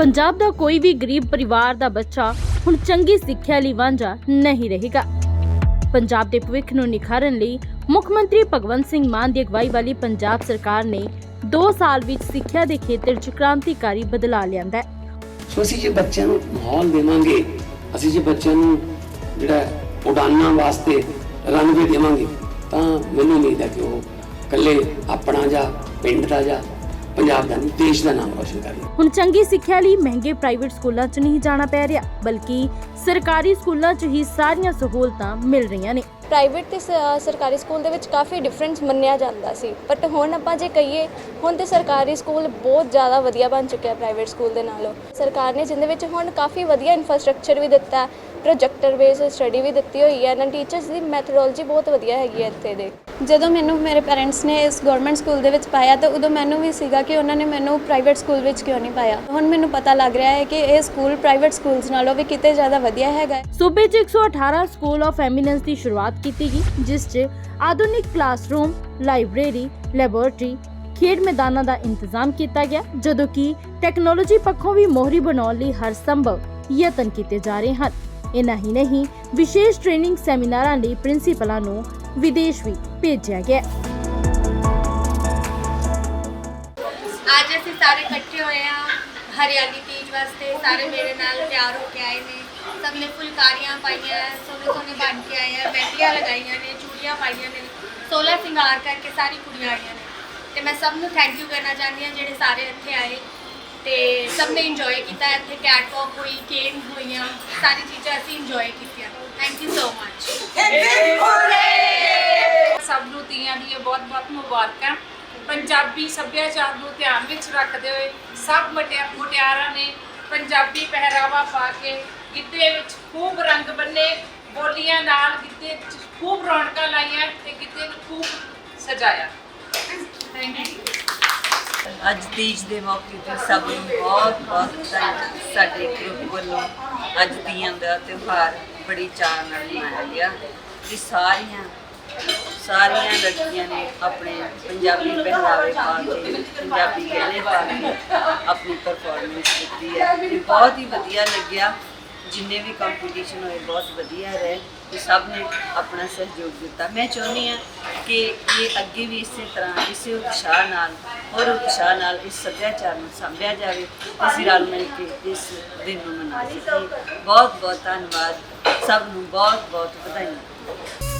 ਪੰਜਾਬ ਦਾ ਕੋਈ ਵੀ ਗਰੀਬ ਪਰਿਵਾਰ ਦਾ ਬੱਚਾ ਹੁਣ ਚੰਗੀ ਸਿੱਖਿਆ ਲਈ ਵਾਂਝਾ ਨਹੀਂ ਰਹੇਗਾ। ਪੰਜਾਬ ਦੇ ਭਵਿੱਖ ਨੂੰ ਨਿਖਾਰਨ ਲਈ ਮੁੱਖ ਮੰਤਰੀ ਭਗਵੰਤ ਸਿੰਘ ਮਾਨ ਦੀ ਅਗਵਾਈ ਵਾਲੀ ਪੰਜਾਬ ਸਰਕਾਰ ਨੇ 2 ਸਾਲ ਵਿੱਚ ਸਿੱਖਿਆ ਦੇ ਖੇਤਰ 'ਚ ਕ੍ਰਾਂਤੀਕਾਰੀ ਬਦਲਾਅ ਲਿਆਂਦਾ ਹੈ। ਸੋ ਅਸੀਂ ਜੇ ਬੱਚਿਆਂ ਨੂੰ ਮਾਹੌਲ ਦੇਵਾਂਗੇ, ਅਸੀਂ ਜੇ ਬੱਚਿਆਂ ਨੂੰ ਜਿਹੜਾ ਉਡਾਨਾਂ ਵਾਸਤੇ ਰਨਵੇ ਦੇਵਾਂਗੇ, ਤਾਂ ਮੈਨੂੰ ਉਮੀਦ ਹੈ ਕਿ ਉਹ ਇਕੱਲੇ ਆਪਣਾ ਜਾਂ ਪਿੰਡ ਦਾ ਜਾਂ ਪੰਜਾਬ ਦਾ ਨਹੀਂ ਦੇਸ਼ ਦਾ ਨਾਮ ਰੋਸ਼ਨ ਕਰਨਗੇ ਹੁਣ ਚੰਗੀ ਸਿੱਖਿਆ ਲਈ ਮਹਿੰਗੇ ਪ੍ਰਾਈਵੇਟ ਸਕੂਲਾਂ 'ਚ ਨਹੀਂ ਜਾਣਾ ਪੈ ਰਿਹਾ ਬਲਕਿ ਸਰਕਾਰੀ ਸਕੂਲਾਂ 'ਚ ਹੀ ਸਾਰੀਆਂ ਸਹੂਲਤਾਂ ਮਿਲ ਰਹੀਆਂ ਨੇ। ਪ੍ਰਾਈਵੇਟ ਤੇ ਸ- ਸਰਕਾਰੀ ਸਕੂਲ ਦੇ ਵਿੱਚ ਕਾਫੀ ਡਿਫਰੈਂਸ ਮੰਨਿਆ ਜਾਂਦਾ ਸੀ ਬਟ ਹੁਣ ਆਪਾਂ ਜੇ ਕਹੀਏ ਹੁਣ ਤੇ ਸਰਕਾਰੀ ਸਕੂਲ ਬਹੁਤ ਜ਼ਿਆਦਾ ਵਧੀਆ ਬਣ ਚੁੱਕਿਆ ਪ੍ਰਾਈਵੇਟ ਸਕੂਲ ਦੇ ਨਾਲੋਂ। ਸਰਕਾਰ ਨੇ ਜਿੰਦੇ ਵਿੱਚ ਹੁਣ ਕਾਫੀ ਵਧੀਆ ਇਨਫਰਾਸਟ੍ਰਕਚਰ ਵੀ ਦਿੱਤਾ ਪ੍ਰੋਜੈਕਟਰ ਬੇਸ ਸਟੱਡੀ ਵੀ ਦਿੱਤੀ ਹੋਈ ਹੈ ਇਹਨਾਂ ਟੀਚਰਸ ਦੀ ਮੈਥਡੋਲੋਜੀ ਬਹੁਤ ਵਧੀਆ ਹੈਗੀ ਹੈ ਇੱਥੇ ਦੇ। ਜਦੋਂ ਮੈਨੂੰ ਮੇਰੇ ਪੈਰੈਂਟਸ ਨੇ ਇਸ ਗਵਰਨਮੈਂਟ ਸਕੂਲ ਦੇ ਵਿੱਚ ਪਾਇਆ ਤਾਂ ਉਦੋਂ ਮੈਨੂੰ ਵੀ ਸੀਗਾ ਕਿ ਉਹਨਾਂ ਨੇ ਮੈਨੂੰ ਪ੍ਰਾਈਵੇਟ ਸਕੂਲ ਵਿੱਚ ਕਿਉਂ ਨਹੀਂ ਪਾਇਆ? ਹੁਣ ਮੈਨੂੰ ਪਤਾ ਲੱਗ ਰਿਹਾ ਹੈ ਕਿ ਇਹ ਸਕੂਲ ਪ੍ਰਾਈਵੇਟ ਸਕੂਲਸ ਨਾਲੋਂ ਵੀ ਕਿਤੇ ਜ਼ਿਆਦਾ ਵਧੀਆ ਹੈਗਾ ਸੂਬੇ 'ਚ 118 ਸਕੂਲ ਆਫ ਐਮੀਨੈਂਸ ਦੀ ਸ਼ੁਰੂਆਤ ਕੀਤੀ ਗਈ, ਜਿਸ 'ਚ ਆਧੁਨਿਕ ਕਲਾਸਰੂਮ ਲਾਇਬ੍ਰੇਰੀ ਲੈਬੋਰੇਟਰੀ ਖੇਡ ਮੈਦਾਨਾਂ ਦਾ ਇੰਤਜ਼ਾਮ ਕੀਤਾ ਗਿਆ, ਜਦੋਂ ਕਿ ਟੈਕਨੋਲੋਜੀ ਪੱਖੋਂ ਵੀ ਮੋਹਰੀ ਬਣਾਉਣ ਲਈ ਹਰ ਸੰਭਵ ਯਤਨ ਕੀਤੇ ਜਾ ਰਹੇ ਹਨ। ਇਨਾ ਹੀ ਨਹੀਂ, ਵਿਸ਼ੇਸ਼ ਟ੍ਰੇਨਿੰਗ ਸੈਮੀਨਾਰਾਂ ਲਈ ਪ੍ਰਿੰਸੀਪਲਾਂ ਨੂੰ ਵਿਦੇਸ਼ ਵੀ ਭੇਜਿਆ ਗਿਆ। ਅੱਜ ਅਸੀਂ ਸਾਰੇ ਇਕੱਠੇ ਹੋਏ ਆ ਹਰਿਆਲੀ ਤੀਜ ਵਾਸਤੇ, ਸਾਰੇ ਮੇਰੇ ਨਾਲ ਤਿਆਰ ਹੋ ਕੇ ਆਏ ਨੇ। ਸਭ ਨੇ ਫੁਲਕਾਰੀਆਂ ਪਾਈਆਂ, ਸੋਹਣੇ ਸੋਹਣੇ ਬਣ ਕੇ ਆਏ ਆ ਮਹਿੰਦੀਆਂ ਲਗਾਈਆਂ ਨੇ, ਚੂੜੀਆਂ ਪਾਈਆਂ ਨੇ ਸੋਲਾ ਸਿੰਗਾਰ ਕਰਕੇ ਸਾਰੀ ਕੁੜੀਆਂ ਆਈਆਂ ਨੇ। ਤੇ ਮੈਂ ਸਭ ਨੂੰ ਥੈਂਕ ਯੂ ਕਰਨਾ ਚਾਹੁੰਦੀ ਹਾਂ ਜਿਹੜੇ ਸਾਰੇ ਇੱਥੇ ਆਏ ਤੇ ਸਭ ਨੇ ਇੰਜੋਏ ਕੀਤਾ, ਇੱਥੇ ਕੈਟ ਵਾਕ ਹੋਈ ਗੇਮ ਹੋਈਆਂ, ਸਾਰੀ ਚੀਜ਼ਾਂ ਅਸੀਂ ਇੰਜੋਏ ਕੀਤੀਆਂ। ਥੈਂਕ ਯੂ ਸੋ ਮਚ ਸਭ ਨੂੰ ਤੀਆਂ ਦੀਆਂ ਬਹੁਤ-ਬਹੁਤ ਮੁਬਾਰਕਾਂ। ਪੰਜਾਬੀ ਸੱਭਿਆਚਾਰ ਨੂੰ ਧਿਆਨ ਵਿੱਚ ਰੱਖਦੇ ਹੋਏ ਸਭ ਮੁਟਿਆ- ਮੁਟਿਆਰਾਂ ਨੇ ਪੰਜਾਬੀ ਪਹਿਰਾਵਾ ਪਾ ਕੇ ਗਿੱਧੇ ਵਿੱਚ ਖੂਬ ਰੰਗ ਬੰਨੇ ਬੋਲੀਆਂ ਨਾਲ ਗਿੱਧੇ 'ਚ ਖੂਬ ਰੌਣਕਾਂ ਲਾਈਆਂ ਤੇ ਗਿੱਧੇ ਨੂੰ ਖੂਬ ਸਜਾਇਆ। ਥੈਂਕ ਯੂ ਅੱਜ ਤੀਜ ਦੇ ਮੌਕੇ ਤੇ ਸਭ ਨੂੰ ਬਹੁਤ ਬਹੁਤ ਵਧਾਈ ਸਾਡੇ ਗਰੁੱਪ ਵੱਲੋਂ ਅੱਜ ਤੀਆਂ ਦਾ ਤਿਉਹਾਰ ਬੜੀ ਚਾਅ ਨਾਲ ਮਨਾਇਆ ਗਿਆ। ਕਿ ਸਾਰੀਆਂ ਸਾਰੀਆਂ ਲੜਕੀਆਂ ਨੇ ਆਪਣੇ ਪੰਜਾਬੀ ਪਹਿਰਾਵੇ ਪਾ ਕੇ ਪੰਜਾਬੀ ਗਹਿਣੇ ਪਾ ਕੇ ਆਪਣੀ ਪਰਫਾਰਮੈਂਸ ਦਿੱਤੀ ਹੈ। ਤੇ ਬਹੁਤ ਹੀ ਵਧੀਆ ਲੱਗਿਆ। ਜਿੰਨੇ ਵੀ ਕੰਪੀਟੀਸ਼ਨ ਹੋਏ, ਬਹੁਤ ਵਧੀਆ ਰਹੇ। ਤੇ ਸਭ ਨੇ ਆਪਣਾ ਸਹਿਯੋਗ ਦਿੱਤਾ। ਮੈਂ ਚਾਹੁੰਦੀ ਹਾਂ ਕਿ ਇਹ ਅੱਗੇ ਵੀ ਇਸੇ ਤਰ੍ਹਾਂ, ਇਸੇ ਉਤਸ਼ਾਹ ਨਾਲ, ਹੋਰ ਉਤਸ਼ਾਹ ਨਾਲ ਇਸ ਸੱਭਿਆਚਾਰ ਨੂੰ ਸੰਭਿਆ ਜਾਵੇ। ਅਸੀਂ ਰਲ ਮਿਲ ਕੇ ਇਸ ਦਿਨ ਨੂੰ ਮਨਾ ਸਕੀਏ। ਬਹੁਤ ਬਹੁਤ ਧੰਨਵਾਦ। ਸਭ ਨੂੰ ਬਹੁਤ ਬਹੁਤ ਵਧਾਈਆਂ।